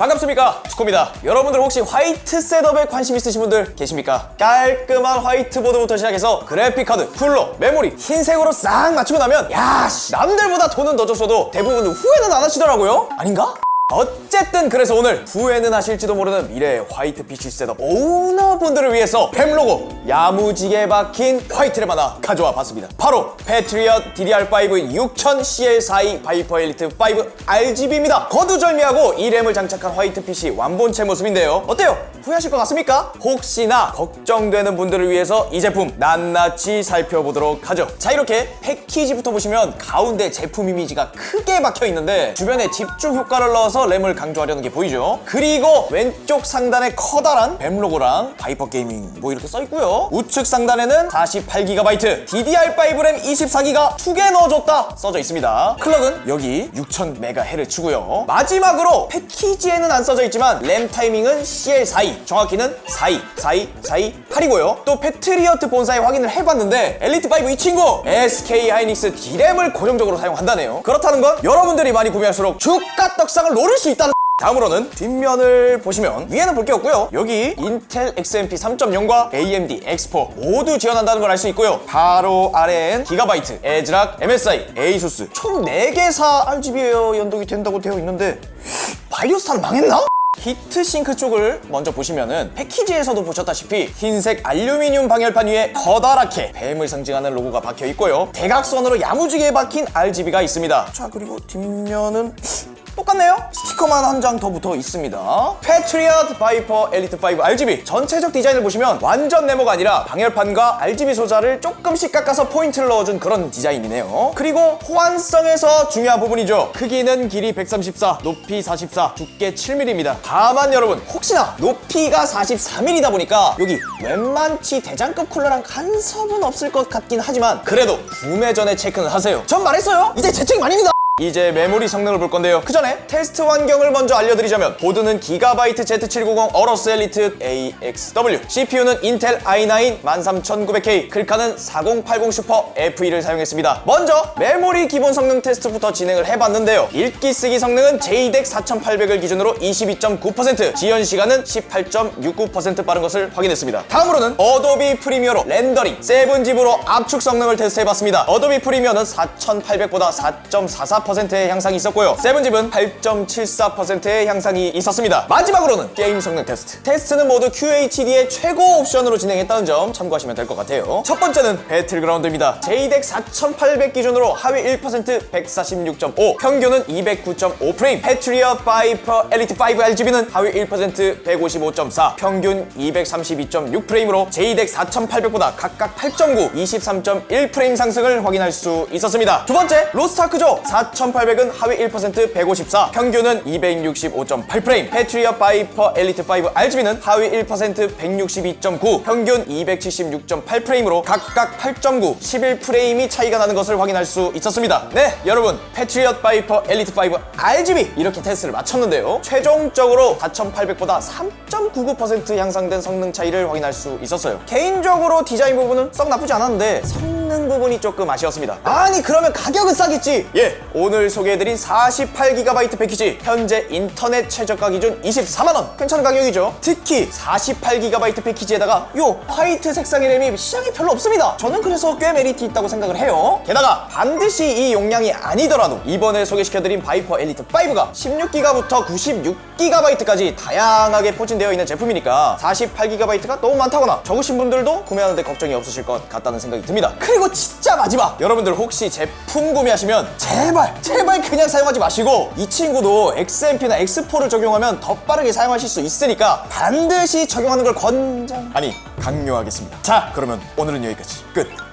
반갑습니까 스코입니다 여러분들 혹시 화이트 셋업에 관심 있으신 분들 계십니까? 깔끔한 화이트보드부터 시작해서 그래픽카드, 쿨러, 메모리 흰색으로 싹 맞추고 나면 야 씨, 남들보다 돈은 더 줬어도 대부분 후회는 안 하시더라고요 아닌가? 어쨌든 그래서 오늘 후회는 하실지도 모르는 미래의 화이트 PC 셋업 오너분들을 위해서 뱀 로고 야무지게 박힌 화이트를 하나 가져와 봤습니다 바로 패트리엇 DDR5 6000CL42 바이퍼 엘리트 5 RGB입니다 거두절미하고 이 램을 장착한 화이트 PC 완본체 모습인데요 어때요? 후회하실 것 같습니까? 혹시나 걱정되는 분들을 위해서 이 제품 낱낱이 살펴보도록 하죠 자 이렇게 패키지부터 보시면 가운데 제품 이미지가 크게 박혀 있는데 주변에 집중 효과를 넣어서 램을 강조하려는 게 보이죠? 그리고 왼쪽 상단에 커다란 뱀 로고랑 바이퍼 게이밍 뭐 이렇게 써 있고요. 우측 상단에는 48GB DDR5 램 24기가 두개 넣어줬다 써져 있습니다. 클럭은 여기 6000MHz고요. 마지막으로 패키지에는 안 써져 있지만 램 타이밍은 CL42 정확히는 42 42 42 8이고요. 또 패트리어트 본사에 확인을 해봤는데 엘리트5 이 친구 SK 하이닉스 D램을 고정적으로 사용한다네요. 그렇다는 건 여러분들이 많이 구매할수록 주가 떡상을 노 릴수 있다는 다음으로는 뒷면을 보시면 위에는 볼 게 없고요. 여기 인텔 XMP 3.0과 AMD X4 모두 지원한다는 걸 알 수 있고요. 바로 아래엔 기가바이트, 에즈락, MSI, ASUS 총 4개사 RGB에 연동이 된다고 되어 있는데 바이오스타는 망했나? 히트싱크 쪽을 먼저 보시면은 패키지에서도 보셨다시피 흰색 알루미늄 방열판 위에 커다랗게 뱀을 상징하는 로고가 박혀 있고요. 대각선으로 야무지게 박힌 RGB가 있습니다. 자 그리고 뒷면은 똑같네요? 스티커만 한 장 더 붙어 있습니다. 패트리엇 바이퍼 엘리트 5 RGB 전체적 디자인을 보시면 완전 네모가 아니라 방열판과 RGB 소자를 조금씩 깎아서 포인트를 넣어준 그런 디자인이네요. 그리고 호환성에서 중요한 부분이죠. 크기는 길이 134 높이 44 두께 7mm입니다 다만 여러분 혹시나 높이가 43mm다 보니까 여기 웬만치 대장급 쿨러랑 간섭은 없을 것 같긴 하지만 그래도 구매 전에 체크는 하세요. 전 말했어요. 이제 제 책임 아닙니다 이제 메모리 성능을 볼 건데요. 그 전에 테스트 환경을 먼저 알려드리자면 보드는 기가바이트 Z790 어러스 엘리트 AXW CPU는 인텔 i9 13900K 글카는 4080 슈퍼 F2를 사용했습니다. 먼저 메모리 기본 성능 테스트부터 진행을 해봤는데요. 읽기 쓰기 성능은 JDEC 4800을 기준으로 22.9% 지연 시간은 18.69% 빠른 것을 확인했습니다. 다음으로는 어도비 프리미어로 렌더링 7집으로 압축 성능을 테스트해봤습니다. 어도비 프리미어는 4800보다 4.44%의 향상이 있었고요. 세븐집은 8.74%의 향상이 있었습니다. 마지막으로는 게임 성능 테스트. 테스트는 모두 QHD의 최고 옵션으로 진행했다는 점 참고하시면 될 것 같아요. 첫 번째는 배틀그라운드입니다. JDEC 4800 기준으로 하위 1% 146.5, 평균은 209.5 프레임. 패트리엇 바이퍼 엘리트 5 RGB는 하위 1% 155.4, 평균 232.6 프레임으로 JDEC 4800보다 각각 8.9, 23.1 프레임 상승을 확인할 수 있었습니다. 두 번째, 로스트아크죠. 4800은 하위 1% 154, 평균은 265.8 프레임. 패트리엇 바이퍼 엘리트 5 RGB는 하위 1% 162.9, 평균 276.8 프레임으로 각각 8.9, 11 프레임이 차이가 나는 것을 확인할 수 있었습니다. 네, 여러분, 패트리엇 바이퍼 엘리트 5 RGB 이렇게 테스트를 마쳤는데요. 최종적으로 4800보다 3.99% 향상된 성능 차이를 확인할 수 있었어요. 개인적으로 디자인 부분은 썩 나쁘지 않았는데 성능 부분이 조금 아쉬웠습니다. 아니 그러면 가격은 싸겠지? 예, 오늘 소개해드린 48GB 패키지 현재 인터넷 최저가 기준 24만원 괜찮은 가격이죠? 특히 48GB 패키지에다가 요 화이트 색상의 램이 시장에 별로 없습니다. 저는 그래서 꽤 메리트 있다고 생각을 해요. 게다가 반드시 이 용량이 아니더라도 이번에 소개시켜드린 바이퍼 엘리트 5가 16기가부터 96GB까지 다양하게 포진되어 있는 제품이니까 48GB가 너무 많다거나 적으신 분들도 구매하는데 걱정이 없으실 것 같다는 생각이 듭니다. 그리고 진짜 마지막 여러분들 혹시 제품 구매하시면 제발 제발 그냥 사용하지 마시고 이 친구도 XMP나 X4를 적용하면 더 빠르게 사용하실 수 있으니까 반드시 적용하는 걸 권장 아니 강요하겠습니다. 자 그러면 오늘은 여기까지 끝.